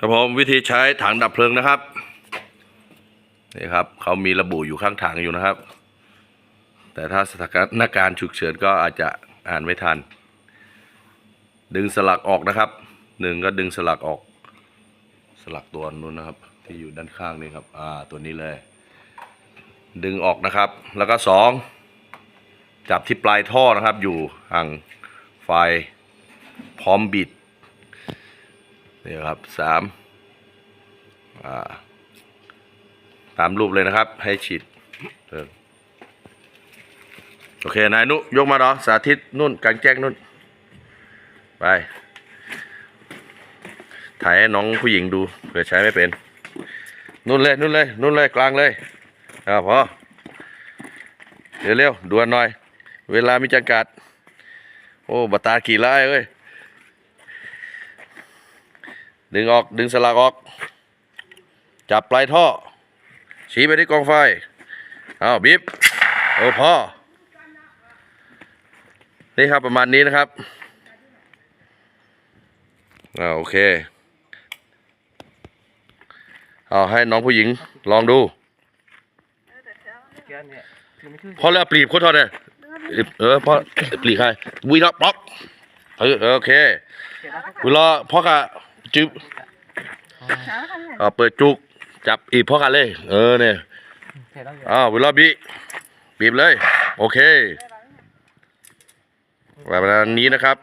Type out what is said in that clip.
ครับผมวิธีใช้ถังดับเพลิงนะครับนี่ครับเขามีระบุอยู่ข้างถังอยู่นะครับ แต่ถ้าสถานการณ์ฉุกเฉินก็อาจจะอ่านไม่ทัน ดึงสลักออกนะครับหนึ่งก็ดึงสลักออก สลักตัวนู้นนะครับ ที่อยู่ด้านข้างนี่ครับ อ่าตัวนี้เลย ดึงออกนะครับ แล้วก็สองจับที่ปลายท่อนะครับ อยู่ห่างไฟพร้อมบิด นี่ครับสามอ่าตามรูปเลยนะครับ ให้ฉีดโอเคนายนุยกมาดอสาธิตนุ่นกลางแจ้งนุ่น ไป ถ่ายให้น้องผู้หญิงดูเผื่อใช้ไม่เป็น นุ่นเลยนุ่นเลยนุ่นเลยกลางเลยอ่าพอเร็วๆด่วนหน่อย เวลามีจำกัด โอ้บัตตากี่ไล่เอ้ย ดึงออกดึงสลักออก จับปลายท่อ ชี้ไปที่กองไฟเอาบีบโอ้พ่อ นี่ครับประมาณนี้นะครับอ่าโอเคเอาให้น้องผู้หญิงลองดูแกเนี่ยคือไม่ช่วยพอแล้วปลีบโคตรทอดเลยเออพอปลีกให้วีล็อกบล็อกเออโอเคเขียนแล้วก็เวลาพ่อกะ จึบเอาเปิดจุก จับอีกพ่อกะเลย เออเนี่ยเขียนแล้วเขียนอ้าวเวลาบีบีบเลย โอเคแบบนี้นะครับ